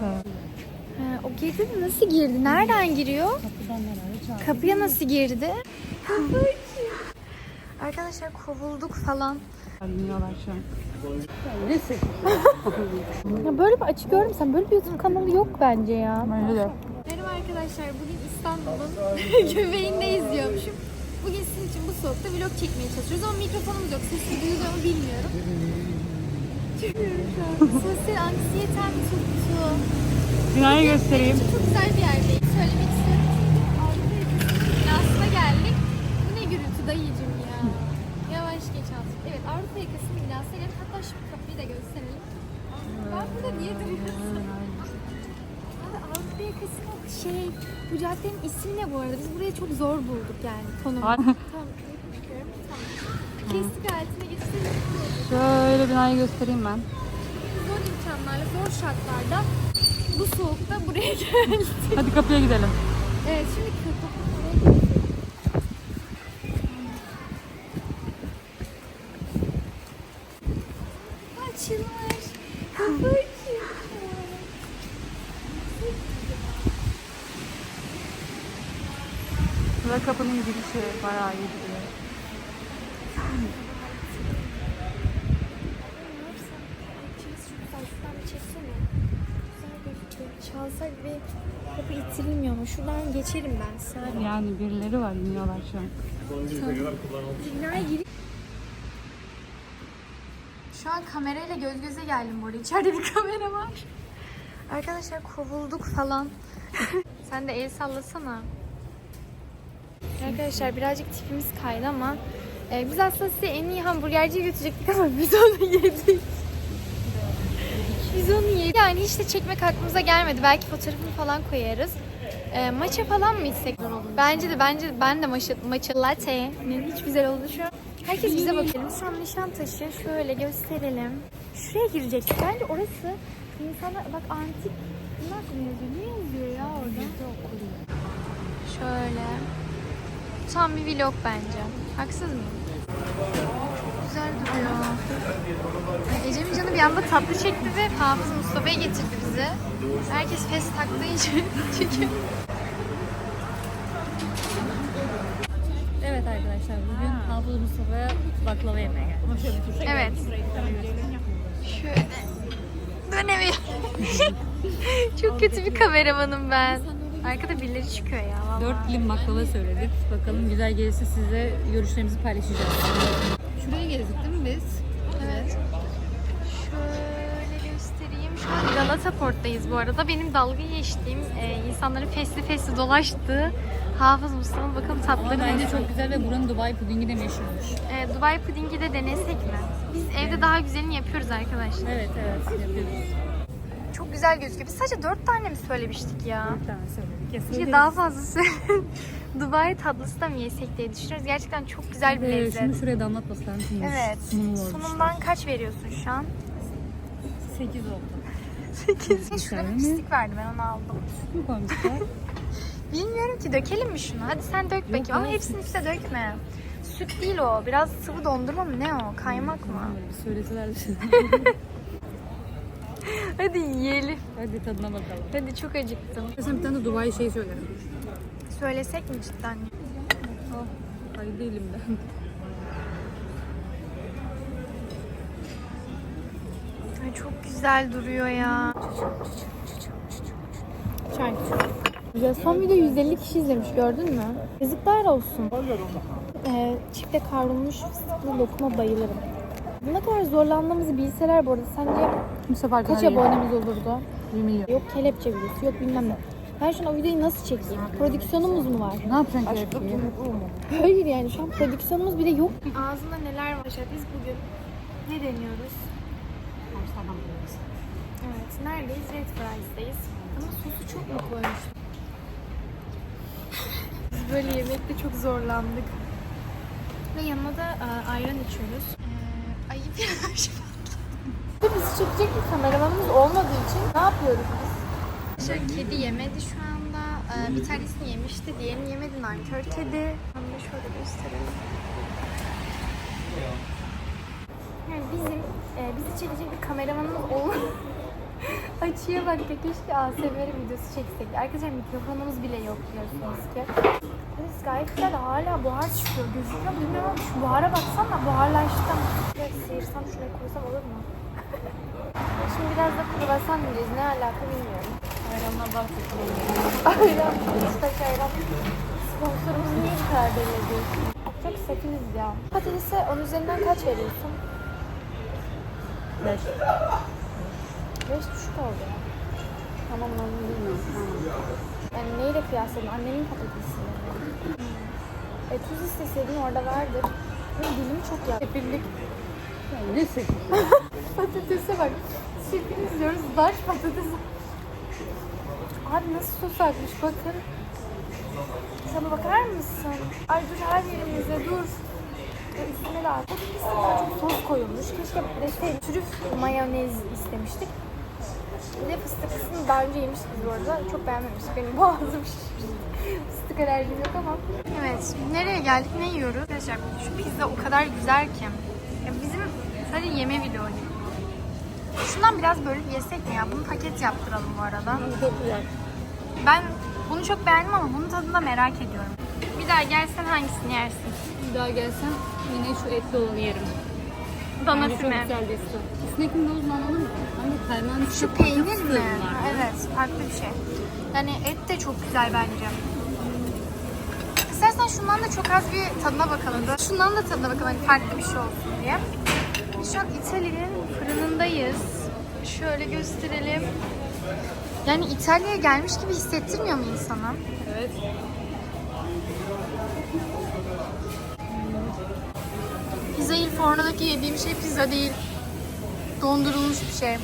Ha, o girdi de nasıl girdi? Nereden giriyor? Kapıdan herhalde. Kapıya nasıl girdi? Arkadaşlar kovulduk falan. Bilmiyorlar şu an. Neyse. Ya böyle bir açı gördüm sen böyle bir YouTube kanalı yok bence ya. Bence de. Merhaba arkadaşlar bugün İstanbul'un göbeğindeyiz diyormuşum. Bugün sizin için bu soğukta vlog çekmeye çalışıyoruz ama mikrofonumuz yok. Sesi duyuluyor mu bilmiyorum. Bilmiyorum şu an. Sosyal anksiyetem tuttu. Binayı göstereyim. Çok güzel bir yerdeyim. Söylemek istiyorum. Avrupa yakasının binasına geldik. Bu ne gürültü dayıcım ya. Yavaş geç artık. Evet Avrupa yakasının binasına geldik. Hatta şu kapıyı da gösterelim. Ben burada niye duruyorsun? Avrupa yakasının şey, bu caddenin ismi ne bu arada? Biz burayı çok zor bulduk yani konumu. Ay. tamam, çıkıyorum. Tamam. Kestik aletine geçtik. Şöyle binayı göstereyim ben. Zor imkanlarla, zor şartlarda bu soğukta buraya geldik. Hadi kapıya gidelim. Evet şimdi kapı oraya gidiyoruz. Açılmış. Kapı. Ve kapının girişi bayağı iyi. Çalsak bir kapı itirilmiyor mu? Şuradan geçerim ben sana. Yani birileri var bilmiyorlar şu an. Şu an kamerayla göz göze geldim bu arada. İçeride bir kamera var. Arkadaşlar kovulduk falan. Sen de el sallasana. Arkadaşlar birazcık tipimiz kaydı ama e, biz aslında size en iyi hamburgerciye götürecektik ama biz onu yedik. Biz onu yedik. Yani hiç de çekmek aklımıza gelmedi. Belki fotoğrafını falan koyarız. E, maça falan mı içsek? Bence de bence de ben de maça, maça latte'nin hiç güzel oldu şu an. Herkes bize bakıyor. An Nişantaşı şöyle gösterelim. Şuraya girecektik. Bence orası insanlar bak antik bunlar yazıyor? Ne yazıyor ya orada? Şöyle. Tam bir vlog bence. Haksız mıyım? Güzel duruyor. Ecem'in canı bir anda tatlı çekti ve Hafız Mustafa'ya getirdi bizi. Herkes fes taktığı için çünkü Evet arkadaşlar bugün Hafız Mustafa'ya baklava yemeye geldik. Evet. Şöyle. Dönemiyor. Çok kötü bir kameramanım ben. Arkada birileri çıkıyor ya vallahi. 4 dilim baklava söyledik. Bakalım güzel gelirse size görüşlerimizi paylaşacağız. Şuraya gezdik değil mi biz? Evet. Şöyle göstereyim. Şu an Galata Port'tayız bu arada. Benim dalga geçtiğim, e, insanların fesli fesli dolaştığı Hafız Mustafa'nın bakın tatları Ama bence nasıl. çok güzel ve buranın Dubai pudingi de meşhurmuş. E, Dubai pudingi de denesek mi? Biz evde daha güzelini yapıyoruz arkadaşlar. Evet evet yapıyoruz. Güzel gözüküyor. Biz sadece dört tane mi söylemiştik ya? Bir tane söyledik. Ya Keşke daha fazlası. Dubai tatlısı da mı yesek diye düşünüyoruz. Gerçekten çok güzel bir Ee, lezzet. Şunu şuraya damlatmasın mısınız? Evet. Varmış. Sunumdan kaç veriyorsun şu an? 8 oldu. 8. Şurada bir pislik vardı ben onu aldım. Mü koymuşlar? Bilmiyorum ki dökelim mi şunu? Hadi sen dök bakayım ama hepsini üste dökme. Süt değil o. Biraz sıvı dondurma mı ne o? Kaymak mı? Bir söyleseler siz. Hadi yiyelim. Hadi tadına bakalım. Hadi çok acıktım. Sen bir tane de Dubai şey söyle. Söylesek mi cidden? Al. Ay değilim ben. Ay çok güzel duruyor ya. Çay. Ya son video 150 kişi izlemiş gördün mü? Yazıklar olsun. Ee, çifte kavrulmuş fıstıklı lokuma bayılırım. Ne kadar zorlandığımızı bilseler bu arada sence Bu sefer kaç abonemiz olurdu? 1 milyon. Yok kelepçe videosu, yok bilmem ne. Ben şu an o videoyu nasıl çekeyim? Prodüksiyonumuz mu var? Ne yapacaksın kelepçeyi? Hayır yani şu an prodüksiyonumuz bile yok. Ağzında neler var? Biz bugün ne deniyoruz? Evet, neredeyiz? Red Fries'teyiz. Ama sosu çok mu koymuş? Biz böyle yemekte çok zorlandık. Ve yanına da e, ayran içiyoruz. Bizi çekecek bir kameramanımız olmadığı için ne yapıyoruz biz? Şöyle kedi yemedi şu anda. Ee, bir tanesini yemişti, diğerini yemedi. Nankör kedi. Onu da şöyle gösterelim. Yani bizim, e, bizi çekecek bir kameramanımız olmadığı Açıya bak keşke ASMR videosu çeksek. Arkadaşlar mikrofonumuz bile yok biliyorsunuz ki. Evet gayet güzel de hala buhar çıkıyor. Gözüküyor bilmiyorum ama şu buhara baksana buharlaştım. Evet sıyırsam şuraya koysam olur mu? Şimdi biraz da kruvasan yiyeceğiz. Ne alaka bilmiyorum. Ayranla bahsettim. Ayran. Üsttaş ayran. Sponsorumuz niye bu kadar belli ediyorsun? Çok sefiliz ya. Patatese 10 üzerinden kaç veriyorsun? Beş. 5 düşük oldu ya. Tamam ben bunu bilmiyorum. Tamam. Yani neyle kıyasladın? Annenin patatesiyle mi? E tuz isteseydin orada vardır. Benim dilim çok ya. Sefillik. Ya ne sekiz? Patatese bak. Sefiliz diyoruz. Daş patates. Abi nasıl sos atmış bakın. Sana bakar mısın? Ay dur her yerimize dur. Ya üstüne de artık çok sos koyulmuş. Keşke deseydim. Trüf mayonez istemiştik. Bir de fıstık kısmını daha önce yemiştik bu arada. Çok beğenmemiştik. Benim boğazım şişmiş. fıstık alerjim yok ama. Evet. Nereye geldik? Ne yiyoruz? Arkadaşlar şu pizza o kadar güzel ki. Ya bizim sadece yeme vlogu. Şundan biraz bölüp yesek mi ya? Bunu paket yaptıralım bu arada. Çok güzel. Ben bunu çok beğendim ama bunun tadını da merak ediyorum. Bir daha gelsen hangisini yersin? Bir daha gelsem yine şu etli olanı yerim. Bence çok füme. güzel bir olduğunu anladın mı? Kaymağın Şu peynir mi? Evet, farklı bir şey. Yani et de çok güzel bence. İstersen şundan da çok az bir tadına bakalım. Şundan da tadına bakalım hani farklı bir şey olsun diye. Şu an İtalya'nın fırınındayız. Şöyle gösterelim. Yani İtalya'ya gelmiş gibi hissettirmiyor mu insana? Evet. Fornodaki yediğim şey pizza değil. Dondurulmuş bir şey.